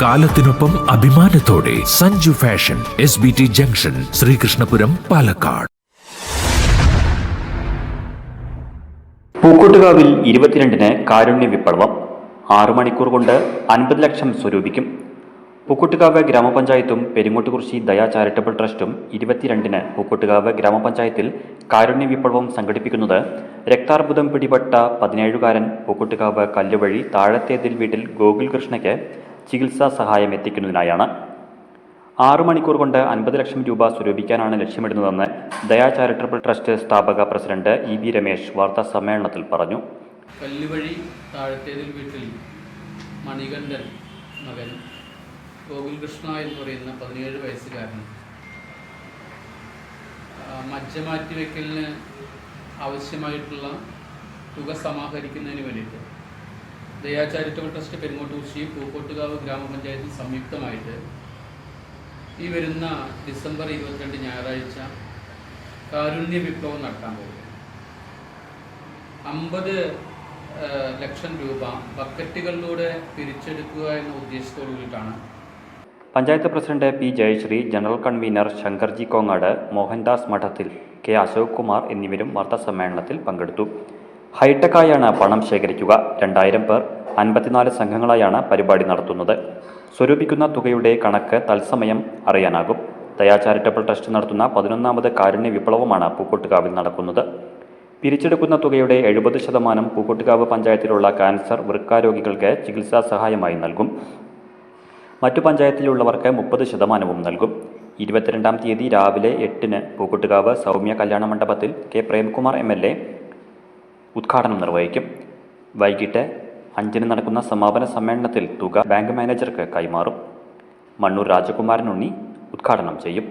കാലത്തിനൊപ്പം അഭിമാനത്തോടെ Sanju fashion S B T junction Sreekrishnapuram Palakkad. പൂക്കോട്ടുകാവിൽ ഇരുപത്തിരണ്ടിന് കാരുണ്യ വിപ്ലവം ആറു മണിക്കൂർ കൊണ്ട് അൻപത് ലക്ഷം സ്വരൂപിക്കും. പൂക്കോട്ടുകാവ് ഗ്രാമപഞ്ചായത്തും പെരിങ്ങോട്ടുകുറിശി ദയാ ചാരിറ്റബിൾ ട്രസ്റ്റും ഇരുപത്തിരണ്ടിന് പൂക്കോട്ടുകാവ് ഗ്രാമപഞ്ചായത്തിൽ കാരുണ്യ വിപ്ലവം സംഘടിപ്പിക്കുന്നത് രക്താർബുദം പിടിപെട്ട പതിനേഴുകാരൻ പൂക്കോട്ടുകാവ് കല്ലുവഴി താഴത്തേതിൽ വീട്ടിൽ ഗോകുൽ കൃഷ്ണയ്ക്ക് ചികിത്സാ സഹായം എത്തിക്കുന്നതിനായാണ്. ആറു മണിക്കൂർ കൊണ്ട് അൻപത് ലക്ഷം രൂപ സ്വരൂപിക്കാനാണ് ലക്ഷ്യമിടുന്നതെന്ന് ദയാ ചാരിറ്റബിൾ ട്രസ്റ്റ് സ്ഥാപക പ്രസിഡന്റ് ഇ ബി രമേശ് വാർത്താ സമ്മേളനത്തിൽ പറഞ്ഞു. കല്ലുവഴി താഴത്തേതിൽ വീട്ടിൽ മണികണ്ഠൻ മകൻ ഗോകുൽകൃഷ്ണ എന്ന് പറയുന്ന പതിനേഴ് വയസ്സുകാരൻ. മജ്ജ മാറ്റിവെക്കലിന് ആവശ്യമായിട്ടുള്ള തുക സമാഹരിക്കുന്നതിന് വേണ്ടിയിട്ട് ദയാ ചാരിറ്റബിൾ ട്രസ്റ്റ് പെരുങ്ങോട്ടൂർശി പൂക്കോട്ടുകാവ് ഗ്രാമപഞ്ചായത്തും സംയുക്തമായിട്ട് ഈ വരുന്ന ഡിസംബർ ഇരുപത്തിരണ്ട് ഞായറാഴ്ച കാരുണ്യ വിപ്ലവം നടത്താൻ പോകും അമ്പത് ലക്ഷം രൂപ ബക്കറ്റുകളിലൂടെ പിരിച്ചെടുക്കുക എന്ന ഉദ്ദേശത്തോടു കൂടിയിട്ടാണ് panchayat president P Jayasree general convener Shankarji Kongad Mohandas Madathil K Ashok Kumar എന്നിവരും വാർത്താസമ്മേളനത്തിൽ പങ്കെടുത്തു. ഹൈടെക്കായാണ് പണം ശേഖരിക്കുക. രണ്ടായിരം പേർ അൻപത്തിനാല് സംഘങ്ങളായാണ് പരിപാടി നടത്തുന്നത്. സ്വരൂപിക്കുന്ന തുകയുടെ കണക്ക് തത്സമയം അറിയാനാകും. ദയാ ചാരിറ്റബിൾ ട്രസ്റ്റ് നടത്തുന്ന പതിനൊന്നാമത് കാരുണ്യ വിപ്ലവമാണ് പൂക്കോട്ടുകാവിൽ നടക്കുന്നത്. പിരിച്ചെടുക്കുന്ന തുകയുടെ എഴുപത് ശതമാനം പൂക്കോട്ടുകാവ് പഞ്ചായത്തിലുള്ള ക്യാൻസർ വൃക്കാരോഗികൾക്ക് ചികിത്സാ സഹായമായി നൽകും. മറ്റു പഞ്ചായത്തിലുള്ളവർക്ക് മുപ്പത് ശതമാനവും നൽകും. ഇരുപത്തിരണ്ടാം തീയതി രാവിലെ എട്ടിന് പൂക്കുട്ടുകാവ് സൗമ്യ കല്യാണ മണ്ഡപത്തിൽ K Premkumar M L A ഉദ്ഘാടനം നിർവഹിക്കും. വൈകിട്ട് അഞ്ചിന് നടക്കുന്ന സമാപന സമ്മേളനത്തിൽ തുക ബാങ്ക് മാനേജർക്ക് കൈമാറും. മണ്ണൂർ രാജകുമാരൻ ഉണ്ണി ഉദ്ഘാടനം ചെയ്യും.